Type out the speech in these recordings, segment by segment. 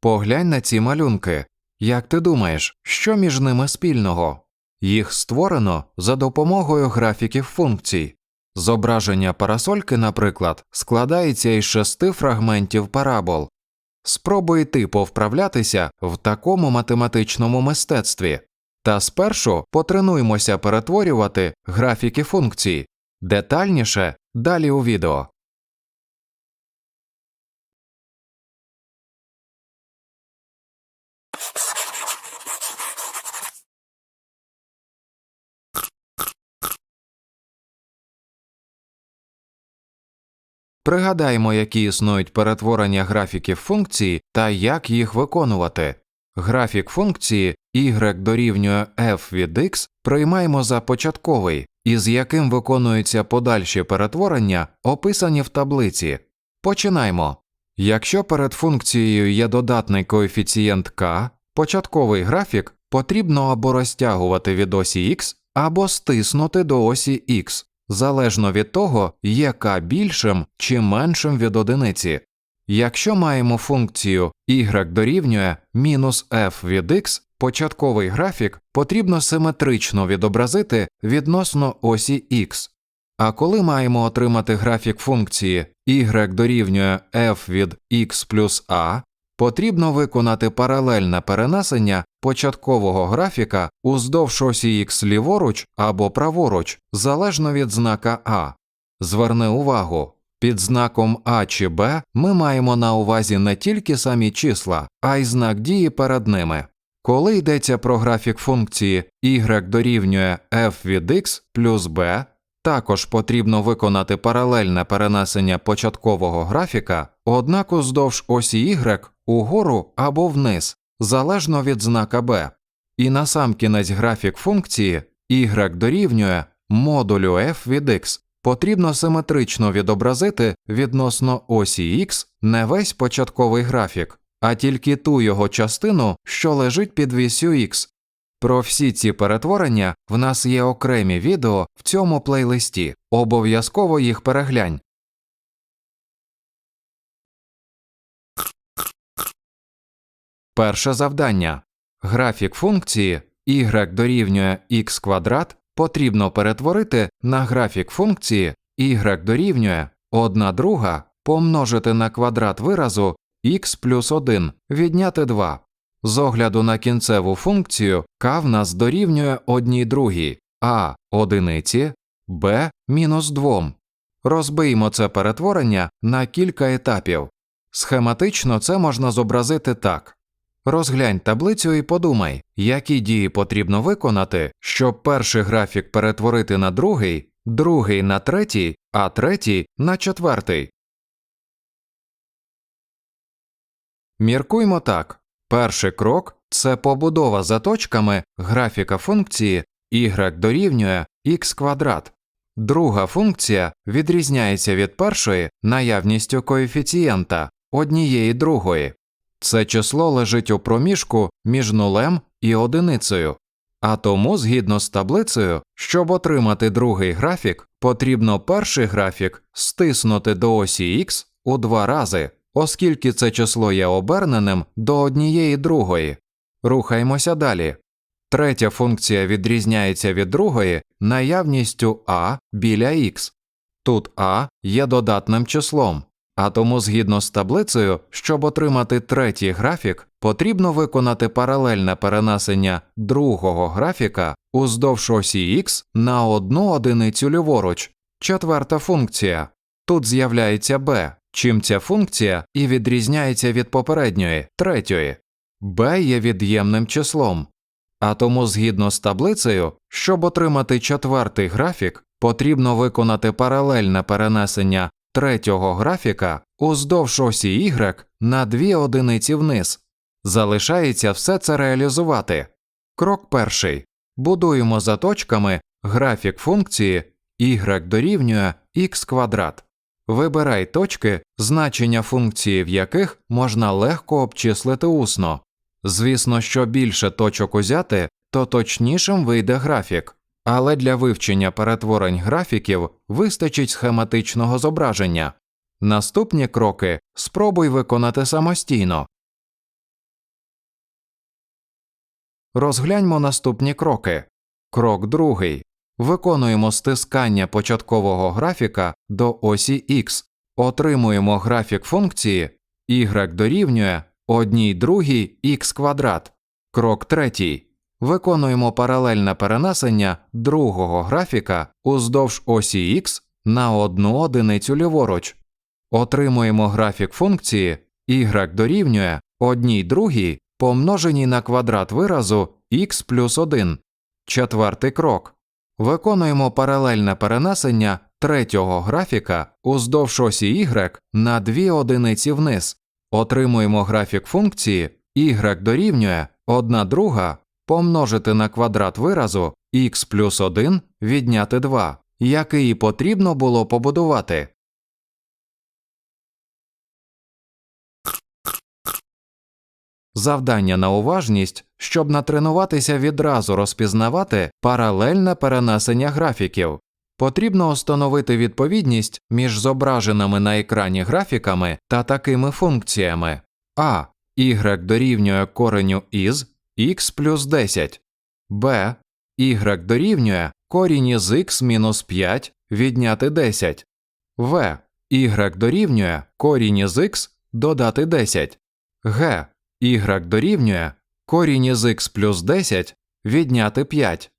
Поглянь на ці малюнки. Як ти думаєш, що між ними спільного? Їх створено за допомогою графіків функцій. Зображення парасольки, наприклад, складається із шести фрагментів парабол. Спробуй ти повправлятися в такому математичному мистецтві. Та спершу потренуймося перетворювати графіки функцій. Детальніше далі у відео. Пригадаймо, які існують перетворення графіків функції та як їх виконувати. Графік функції y дорівнює f від x приймаємо за початковий, із яким виконуються подальші перетворення, описані в таблиці. Починаймо. Якщо перед функцією є додатний коефіцієнт k, початковий графік потрібно або розтягувати від осі x, або стиснути до осі x, залежно від того, k більшим чи меншим від одиниці. Якщо маємо функцію y дорівнює мінус f від x, початковий графік потрібно симетрично відобразити відносно осі x. А коли маємо отримати графік функції y дорівнює f від x плюс a, потрібно виконати паралельне перенесення початкового графіка уздовж осі x ліворуч або праворуч, залежно від знака a. Зверни увагу, під знаком А чи Б ми маємо на увазі не тільки самі числа, а й знак дії перед ними. Коли йдеться про графік функції y дорівнює f від x плюс b, також потрібно виконати паралельне перенесення початкового графіка, однак уздовж осі y угору або вниз, залежно від знака b. І насамкінець графік функції y дорівнює модулю f від x потрібно симетрично відобразити відносно осі x не весь початковий графік, а тільки ту його частину, що лежить під вісю x. Про всі ці перетворення в нас є окремі відео в цьому плейлисті. Обов'язково їх переглянь. Перше завдання. Графік функції y дорівнює x квадрат потрібно перетворити на графік функції y дорівнює 1 друга помножити на квадрат виразу x плюс 1 відняти 2. З огляду на кінцеву функцію k в нас дорівнює 1 другій, а одиниці b мінус 2. Розбиймо це перетворення на кілька етапів. Схематично це можна зобразити так. Розглянь таблицю і подумай, які дії потрібно виконати, щоб перший графік перетворити на другий, другий на третій, а третій на четвертий. Міркуймо так. Перший крок це побудова за точками графіка функції y дорівнює x квадрат. Друга функція відрізняється від першої наявністю коефіцієнта однієї другої. Це число лежить у проміжку між нулем і одиницею, а тому, згідно з таблицею, щоб отримати другий графік, потрібно перший графік стиснути до осі x у два рази, оскільки це число є оберненим до однієї другої. Рухаємося далі. Третя функція відрізняється від другої наявністю а біля x. Тут а є додатним числом. А тому, згідно з таблицею, щоб отримати третій графік, потрібно виконати паралельне перенесення другого графіка уздовж осі x на одну одиницю ліворуч. Четверта функція. Тут з'являється b, чим ця функція і відрізняється від попередньої третьої. b є від'ємним числом. А тому, згідно з таблицею, щоб отримати четвертий графік, потрібно виконати паралельне перенесення третього графіка уздовж осі y на дві одиниці вниз. Залишається все це реалізувати. Крок перший. Будуємо за точками графік функції y дорівнює x квадрат. Вибирай точки, значення функції в яких можна легко обчислити усно. Звісно, що більше точок узяти, то точнішим вийде графік але для вивчення перетворень графіків вистачить схематичного зображення. Наступні кроки спробуй виконати самостійно. Розгляньмо наступні кроки. Крок другий. Виконуємо стискання початкового графіка до осі X. Отримуємо графік функції y дорівнює 1 другій х квадрат. Крок третій. Виконуємо паралельне перенесення другого графіка уздовж осі X на одну одиницю ліворуч. Отримуємо графік функції y дорівнює 1 другій помноженій на квадрат виразу x плюс 1. Четвертий крок. Виконуємо паралельне перенесення третього графіка уздовж осі y на дві одиниці вниз. Отримуємо графік функції y дорівнює 1 друга помножити на квадрат виразу x плюс 1 відняти 2, який потрібно було побудувати. Завдання на уважність, щоб натренуватися відразу розпізнавати паралельне перенесення графіків. Потрібно встановити відповідність між зображеними на екрані графіками та такими функціями а. y дорівнює кореню із x плюс 10, b. y дорівнює корінь із x мінус 5 відняти 10, в. y дорівнює корінь із x додати 10, г. y дорівнює корінь із x плюс 10 відняти 5.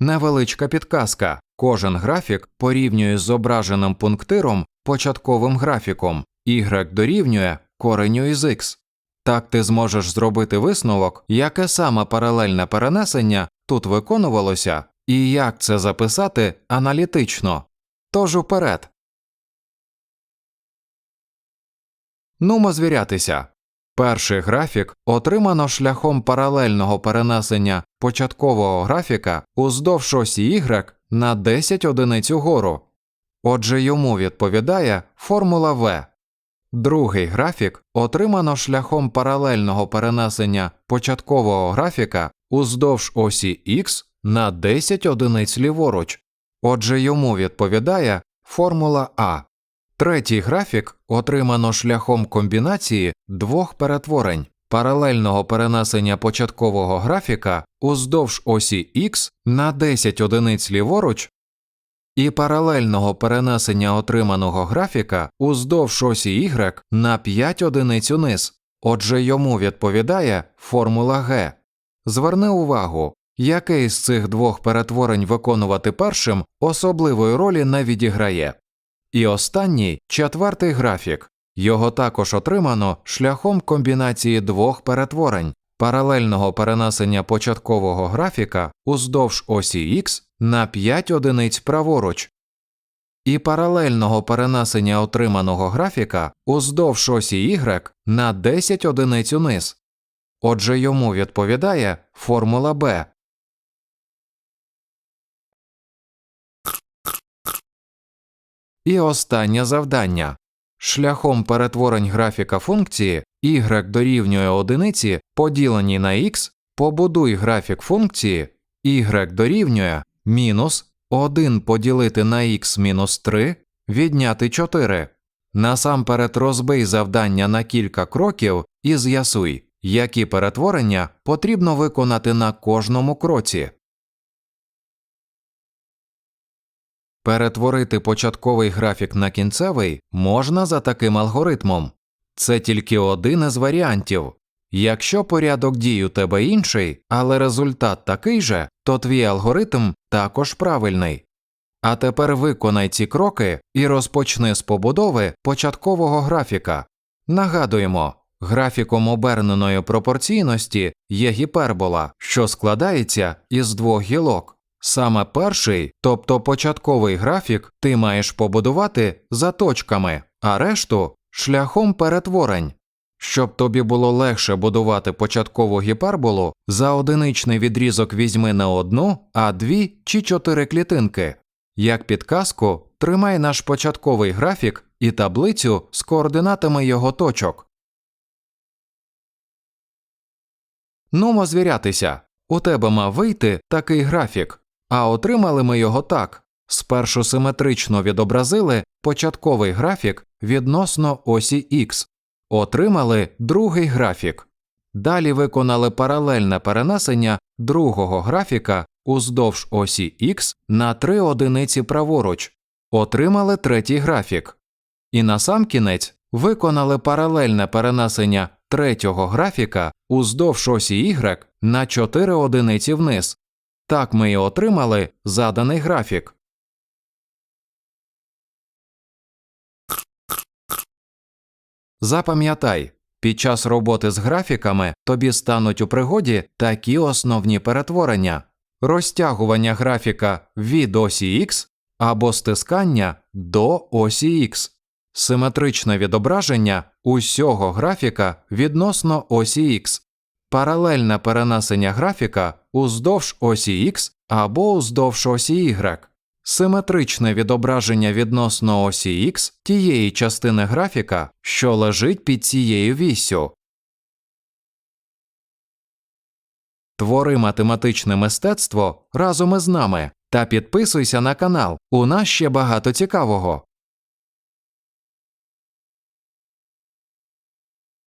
Невеличка підказка. Кожен графік порівнює з зображеним пунктиром початковим графіком y дорівнює кореню із x. Так ти зможеш зробити висновок, яке саме паралельне перенесення тут виконувалося, і як це записати аналітично. Тож уперед. Нумо звірятися. Перший графік отримано шляхом паралельного перенесення початкового графіка уздовж осі y на 10 одиниць угору. Отже, йому відповідає формула В. Другий графік отримано шляхом паралельного перенесення початкового графіка уздовж осі X на 10 одиниць ліворуч. Отже, йому відповідає формула А. Третій графік отримано шляхом комбінації двох перетворень паралельного перенесення початкового графіка уздовж осі X на 10 одиниць ліворуч і паралельного перенесення отриманого графіка уздовж осі Y на 5 одиниць униз. Отже, йому відповідає формула Г. Зверни увагу, яке із цих двох перетворень виконувати першим особливої ролі не відіграє. І останній четвертий графік. Його також отримано шляхом комбінації двох перетворень паралельного перенесення початкового графіка уздовж осі X на 5 одиниць праворуч і паралельного перенесення отриманого графіка уздовж осі Y на 10 одиниць униз. Отже, йому відповідає формула Б. І останнє завдання. Шляхом перетворень графіка функції y дорівнює одиниці поділені на x, побудуй графік функції y дорівнює мінус 1 поділити на x мінус 3 відняти 4. Насамперед розбий завдання на кілька кроків і з'ясуй, які перетворення потрібно виконати на кожному кроці. Перетворити початковий графік на кінцевий можна за таким алгоритмом. Це тільки один із варіантів. Якщо порядок дій у тебе інший, але результат такий же, то твій алгоритм також правильний. А тепер виконай ці кроки і розпочни з побудови початкового графіка. Нагадуємо, графіком оберненої пропорційності є гіпербола, що складається із двох гілок. Саме перший, тобто початковий графік, ти маєш побудувати за точками, а решту шляхом перетворень. Щоб тобі було легше будувати початкову гіперболу, за одиничний відрізок візьми не одну, а дві чи чотири клітинки. Як підказку, тримай наш початковий графік і таблицю з координатами його точок. Нумо звірятися. У тебе мав вийти такий графік, а отримали ми його так. Спершу симетрично відобразили початковий графік відносно осі X, отримали другий графік. Далі виконали паралельне перенесення другого графіка уздовж осі X на 3 одиниці праворуч, отримали третій графік. І насамкінець виконали паралельне перенесення третього графіка уздовж осі Y на 4 одиниці вниз. Так ми і отримали заданий графік. Запам'ятай, під час роботи з графіками тобі стануть у пригоді такі основні перетворення: розтягування графіка від осі X або стискання до осі X, симетричне відображення усього графіка відносно осі X, паралельне перенесення графіка уздовж осі X або уздовж осі Y, симетричне відображення відносно осі X тієї частини графіка, що лежить під цією вісю. Твори математичне мистецтво разом із нами та підписуйся на канал. У нас ще багато цікавого.